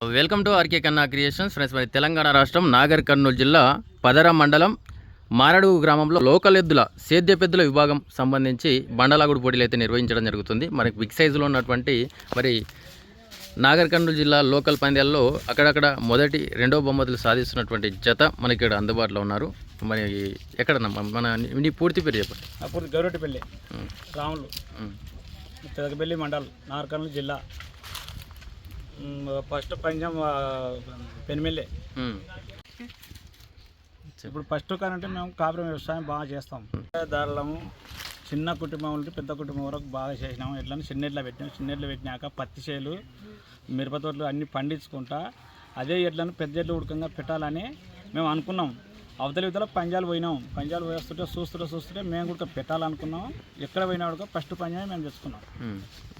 Welcome to R K Kanna creations. Friends మరి తెలంగాణ రాష్ట్రం నాగర్ కర్నూలు జిల్లా పదర మండలం మారడుగు గ్రామంలో లోకల్ ఎద్దుల సేద్య పెద్దుల విభాగం సంబంధించి బండలాగుడు పోటీలు అయితే నిర్వహించడం జరుగుతుంది. మనకి బిగ్ సైజులో ఉన్నటువంటి మరి నాగర్ కర్నూలు జిల్లా లోకల్ పంద్యాల్లో అక్కడక్కడ మొదటి రెండో బహుమతులు సాధిస్తున్నటువంటి జత మనకి ఇక్కడ అందుబాటులో ఉన్నారు. మరి ఎక్కడన్నా మన నీ పూర్తి పేరు చెప్పండి. గౌరవటిపల్లి ఉమ్, రాములు పెదకపల్లి మండల్ నార్కర్నూలు జిల్లా. మ్, ఫస్ట్ ఆ, పెనిమిల్లే. ఇప్పుడు ఫస్ట్ కానంటే మేము కాపురం వ్యవసాయం బాగా చేస్తాం. దారులము చిన్న కుటుంబం నుండి పెద్ద కుటుంబం వరకు బాగా చేసినాము. ఎట్లా చిన్నెడ్ల పెట్టినాం. చిన్నెడ్ల పెట్టినాక పత్తి చేలు మిరప తోటలు అన్నీ పండించుకుంటా అదే ఎడ్లను పెద్ద ఎడ్లు ఉడకంగా పెట్టాలని మేము అనుకున్నాం. అవతల ఇవతల పంజాలు పోయినాం. పంజాలు పోయేస్తుంటే చూస్తుంటే చూస్తుంటే మేము కూడా పెట్టాలనుకున్నాం. ఎక్కడ పోయినా కూడా ఫస్ట్ పంజామే మేము తెచ్చుకున్నాం.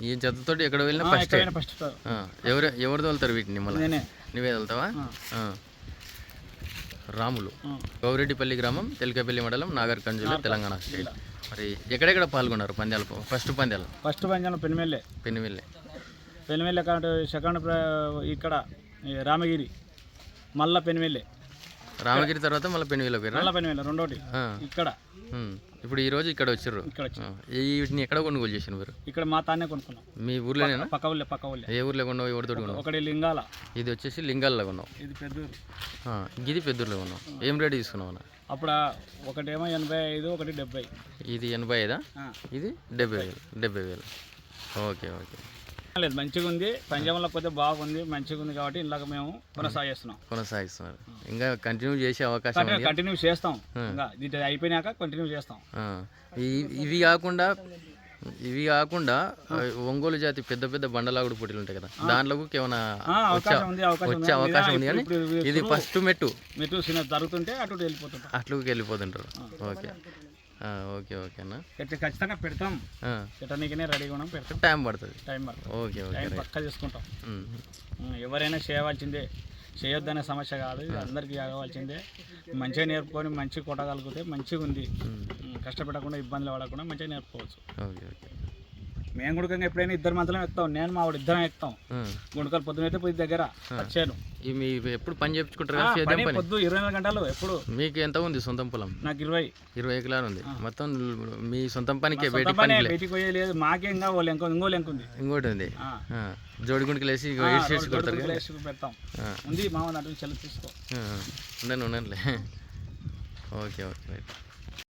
ఈ జతతోటి ఎక్కడ వెళ్ళినా ఫస్ట్. ఎక్కడైనా ఫస్ట్ ఎవరు ఎవరు తోలుతారు వీటిని మళ్ళీ? నేనే. నువ్వే వెళ్తావా ఆ. రాములు. గౌరెడ్డిపల్లి గ్రామం తెలకపల్లి మండలం నాగర్ కర్నూలు తెలంగాణ స్టేట్ మరి ఎక్కడెక్కడ పాల్గొన్నారు పంద్యాలు ఫస్ట్ పంద్యాలు ఫస్ట్ పంజాలు పెనిమెల్లే. పెనుమిల్లి. పెనిమెల్లె కాబట్టి సెకండ్ ఇక్కడ రామగిరి. మళ్ళా పెనిమెల్లె. రామగిరి తర్వాత మళ్ళీ పెనుమిల్లి పేరు మళ్ళా రెండోటి. ఇక్కడ. ఇప్పుడు ఈ రోజు ఇక్కడ వచ్చిర్రు. ఇక్కడ వచ్చి ఆ. ఈ వీటిని ఎక్కడ కొనుగోలు చేసిన మీరు? ఇక్కడ మా తానే కొనుక్కున్నాం. మీ ఊర్లోనేనా? పక్క ఊళ్ళే పక్క ఊళ్ళే. ఏ ఊర్లో కొన్నావు? ఎవరితో కొన్నావు? ఒకటి లింగాల. ఇది వచ్చేసి లింగాల్లో కొన్నావు. ఇది పెద్దూరు. గిది పెద్దూరులో కొన్నావు. ఏం రేట్ తీసుకున్నావు? అప్పుడు ఒకటేమో ఎనభై ఐదు ఒకటి డెబ్బై. ఇది ఎనభై ఐదా. ఇది డెబ్బై వేలు డెబ్బై వేలు. Okay okay. లేదు మంచిగా ఉంది పంజాబ్లో పోతే బాగుంది మంచిగా ఉంది కాబట్టి ఇలాగ మేము కొనసాగిస్తున్నాం. కొనసాగిస్తున్నారు ఇంకా కంటిన్యూ చేసే అవకాశం కంటిన్యూ చేస్తాం. ఇంకా అయిపోయినాక కంటిన్యూ చేస్తాం. ఇవి కాకుండా ఇవి కాకుండా ఒంగోలు జాతి పెద్ద పెద్ద బండలాగుడు పోటీలు ఉంటాయి కదా. దాంట్లోకి ఏమైనా వచ్చే? అవకాశం ఉంది కానీ ఇది ఫస్ట్ మెట్టు. మెట్టు జరుగుతుంటే అటు ఇటు వెళ్ళిపోతుంటాం. అట్లకి వెళ్ళిపోతుంటారు. ఓకే. ఓకే ఓకే అన్న. అయితే ఖచ్చితంగా పెడతాం. ఆ, పెట్టనీకనే రెడీగా ఉన్నాం పెడతాం. టైం పడుతుంది. టైం పడుతుంది. ఓకే ఓకే టైం పక్కా చేసుకుంటాం. ఎవరైనా చేయవలసిందే. చేయొద్దనే సమస్య కాదు. అందరికీ ఆగవలసిందే మంచిగా నేర్పుకొని మంచిగా కొట్టగలిగితే మంచిగా ఉంది కష్టపడకుండా ఇబ్బందులు పడకుండా మంచిగా నేర్పుకోవచ్చు. Okay okay. మేము గుడకంగా ఎప్పుడైనా ఇద్దరు మంత్రం ఎక్కుతాం. నేను మా వాడు ఇద్దరం ఎక్కుతాం. గుండకలు పొద్దునైతే పోయి దగ్గర వచ్చాను. మీ ఎప్పుడు పని చేయించుకుంటారు పొద్దు ఇరవై నాలుగు గంటలు ఎప్పుడు? మీకు ఎంత ఉంది సొంతం పొలం? నాకు ఇరవై. ఇరవై ఎకరాలు ఉంది. మొత్తం మీ సొంతం పనికే బయటికి పోయేలేదు మాకేంగా ఓ లెంక ఇంకో లెంక ఉంది. ఇంకోటి ఉంది. ఆ. జోడిగుండికి లేసి కొడతారు పెడతాం. ఉంది మామ అటు చెల్లి తీసుకో. ఉండనులే ఓకే ఓకే రైట్.